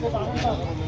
고맙습니다.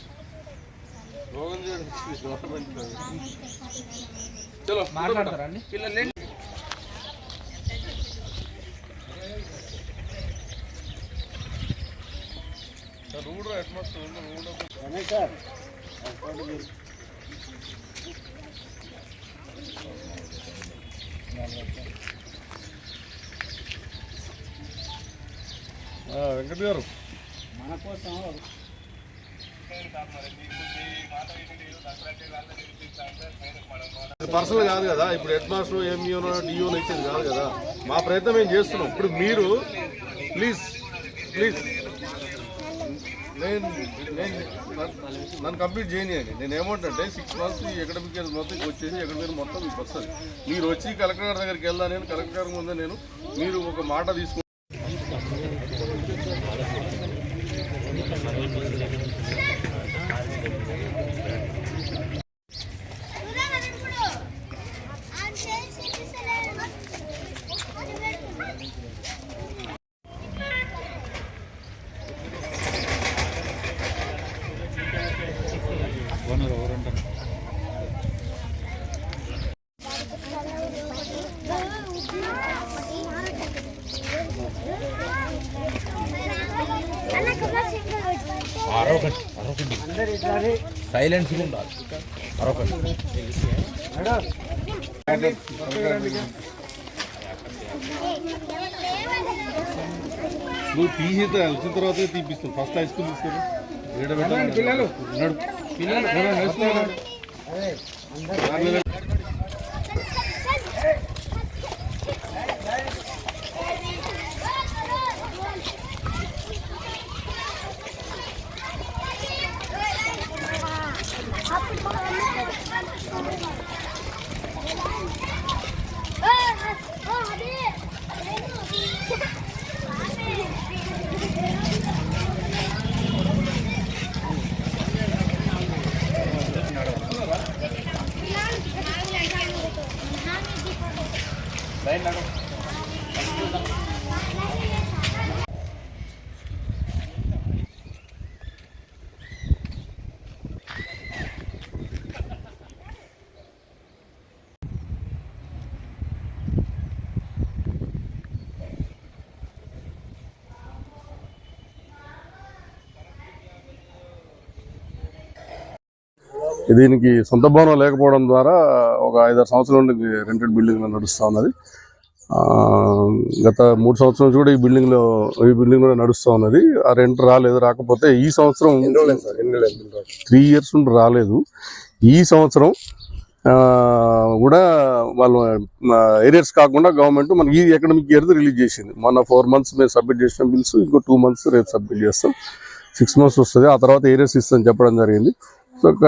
చలో మాట్లాడతారా rude atmosphere rude Venkat గారు. పర్సనల్ కాదు కదా ఇప్పుడు హెడ్ మాస్టర్ ఎంఈఓ డిఓ ఇచ్చేది కాదు కదా. మా ప్రయత్నం ఏం చేస్తున్నాం? ఇప్పుడు మీరు ప్లీజ్ ప్లీజ్ నేను నేను నన్ను కంప్లీట్ చేయనియండి. నేను ఏమంటే సిక్స్ మంత్స్ ఈ అకాడమిక్ ఇయర్ మొత్తం వచ్చేసి అకాడమిక్ మొత్తం మీకు వస్తుంది. మీరు వచ్చి కలెక్టర్ గారి దగ్గరికి వెళ్దా నేను కలెక్టర్ గారి ముందే నేను మీరు ఒక మాట ஒன்று ஒரு ரெண்டு తీసుకు సైలెన్స్ ఉండాలి. నువ్వు తీసి వచ్చిన తర్వాత తీపిస్తాను ఫస్ట్ హై స్కూల్ తీసుకెళ్ళి. ఏడ పెట్టాలి పిల్లలు పిల్లలు దీనికి సొంత భవనం లేకపోవడం ద్వారా ఒక ఐదారు సంవత్సరాల నుండి రెంటెడ్ బిల్డింగ్ నడుస్తూ ఉన్నది. గత మూడు సంవత్సరాల నుంచి కూడా ఈ బిల్డింగ్లో ఈ బిల్డింగ్లో నడుస్తూ ఉన్నది. ఆ రెంట్ రాలేదు రాకపోతే ఈ సంవత్సరం త్రీ ఇయర్స్ నుండి రాలేదు. ఈ సంవత్సరం కూడా వాళ్ళు ఏరియాస్ కాకుండా గవర్నమెంట్ మనకి ఈ ఎకడమిక్ ఇయర్ రిలీజ్ చేసింది. మొన్న ఫోర్ మంత్స్ మేము సబ్మిట్ చేసిన బిల్స్ ఇంకో టూ మంత్స్ రేపు సబ్మిట్ చేస్తాం. సిక్స్ మంత్స్ వస్తుంది. ఆ తర్వాత ఏరియాస్ ఇస్తామని చెప్పడం జరిగింది. సో ఒక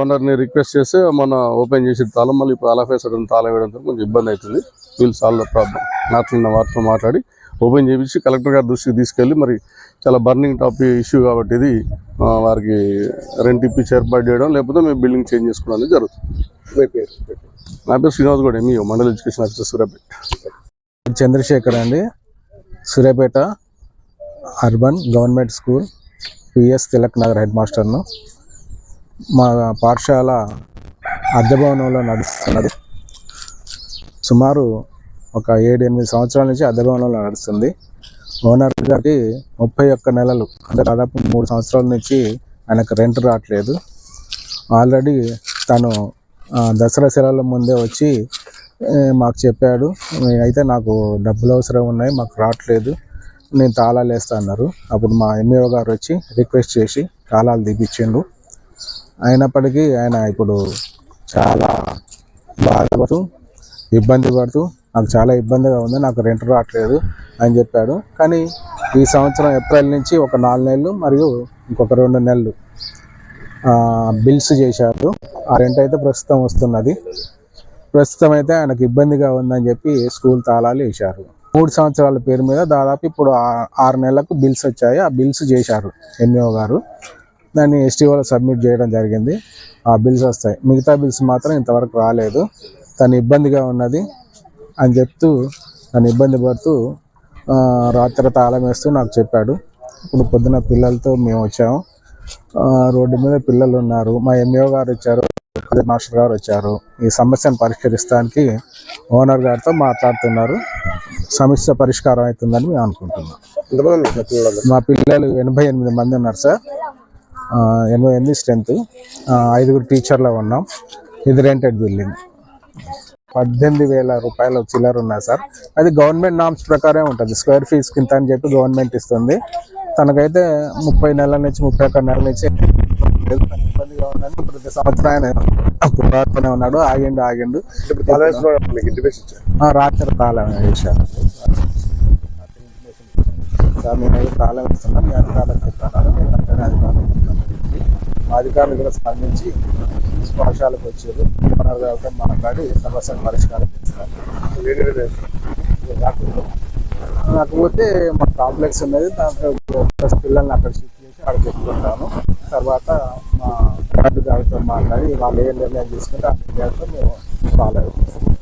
ఓనర్ని రిక్వెస్ట్ చేస్తే మన ఓపెన్ చేసి తాళం మళ్ళీ ఇప్పుడు అలాఫే సడన్ తాళం వేయడంతో కొంచెం ఇబ్బంది అవుతుంది. వీల్ సాల్వ్ ద ప్రాబ్లం నాట్లున్న వారితో మాట్లాడి ఓపెన్ చేయించి కలెక్టర్ గారి దృష్టికి తీసుకెళ్ళి మరి చాలా బర్నింగ్ టాపిక్ ఇష్యూ కాబట్టి ఇది వారికి రెంట్ ఇప్పించి ఏర్పాటు చేయడం లేకపోతే మేము బిల్డింగ్ చేంజ్ చేసుకోవడం అనేది జరుగుతుంది. నా పేరు Srinivas Goud MEO mandal education officer Suryapet. Chandrashekar అండి. Suryapet urban government school PS Tilak Nagar head మాస్టర్ను. మా పాఠశాల అద్దె భవనంలో నడుస్తున్నది. సుమారు ఒక ఏడు ఎనిమిది సంవత్సరాల నుంచి అద్దె భవనంలో నడుస్తుంది. ఓనర్ గారికి ముప్పై ఒక్క నెలలు అంటే దాదాపు మూడు సంవత్సరాల నుంచి ఆయనకు రెంట్ రావట్లేదు. ఆల్రెడీ తను దసరా సెలవుల ముందే వచ్చి మాకు చెప్పాడు అయితే నాకు డబ్బులు అవసరం ఉన్నాయి మాకు రావట్లేదు నేను తాళాలు వేస్తా అన్నారు. అప్పుడు మా ఎంఈఓ గారు వచ్చి రిక్వెస్ట్ చేసి తాళాలు దిగిచ్చిండు అయినప్పటికీ ఆయన ఇప్పుడు చాలా బాధపడుతూ ఇబ్బంది పడుతూ నాకు చాలా ఇబ్బందిగా ఉంది నాకు రెంట్ రావట్లేదు అని చెప్పాడు. కానీ ఈ సంవత్సరం ఏప్రిల్ నుంచి ఒక నాలుగు నెలలు మరియు ఇంకొక రెండు నెలలు బిల్స్ చేశారు ఆ రెంట్ అయితే ప్రస్తుతం వస్తున్నది. ప్రస్తుతం అయితే ఆయనకు ఇబ్బందిగా ఉందని చెప్పి స్కూల్ తాళాలు వేశారు. మూడు సంవత్సరాల పేరు మీద దాదాపు ఇప్పుడు ఆరు నెలలకు బిల్స్ వచ్చాయి. ఆ బిల్స్ చేశారు ఎంఈఓ గారు. దాన్ని ఎస్టీఓలో సబ్మిట్ చేయడం జరిగింది. ఆ బిల్స్ వస్తాయి. మిగతా బిల్స్ మాత్రం ఇంతవరకు రాలేదు. తను ఇబ్బందిగా ఉన్నది అని చెప్తూ తను ఇబ్బంది పడుతూ రాత్రి తాళం వేస్తూ నాకు చెప్పాడు. ఇప్పుడు పొద్దున పిల్లలతో మేము వచ్చాము. రోడ్డు మీద పిల్లలు ఉన్నారు. మా ఎంఈఓ గారు వచ్చారు. మాస్టర్ గారు వచ్చారు. ఈ సమస్యను పరిష్కరిస్తానికి ఓనర్ గారితో మాట్లాడుతున్నారు. సమస్య పరిష్కారం అవుతుందని మేము అనుకుంటున్నాం. మా పిల్లలు ఎనభై ఎనిమిది మంది ఉన్నారు సార్. ఎనభై ఎనిమిది స్ట్రెంత్ ఐదుగురు టీచర్లు ఉన్నాం. ఇది రెంటెడ్ బిల్డింగ్ పద్దెనిమిది వేల రూపాయల చిల్లర ఉన్నాయి సార్. అది గవర్నమెంట్ నామ్స్ ప్రకారం ఉంటుంది. స్క్వేర్ ఫీజ్ కింద అని చెప్పి గవర్నమెంట్ ఇస్తుంది. తనకైతే ముప్పై నెలల నుంచి ముప్పై ఒక్క నెలల నుంచి ఇబ్బందిగా ఉందని ప్రతి సంవత్సరం ఆయన పోరాడుతూనే ఉన్నాడు. ఆగిండు ఆగిండు. రాత్రి తాళం వేశారు సార్ నేను అయితే తాళం ఇస్తున్నాం మీ అధికారులకు చెప్తాను మేము వెంటనే అధికారులకు చెప్తాను మా అధికారులు కూడా స్పందించి స్పర్శాలకు వచ్చారు. ఓనర్ మాట్లాడి సమస్యను పరిష్కారం చేస్తారు. వేరే వేరే కాకపోతే మా కాంప్లెక్స్ ఉన్నది దాంట్లో పిల్లల్ని అక్కడ షిఫ్ట్ చేసి అక్కడ చెప్పుకుంటాను తర్వాత మా గార్డు గారితో మాట్లాడి వాళ్ళు ఏ నిర్ణయం తీసుకుంటే ఆ నిర్ణయంతో మేము ఫాలో అవుతాం.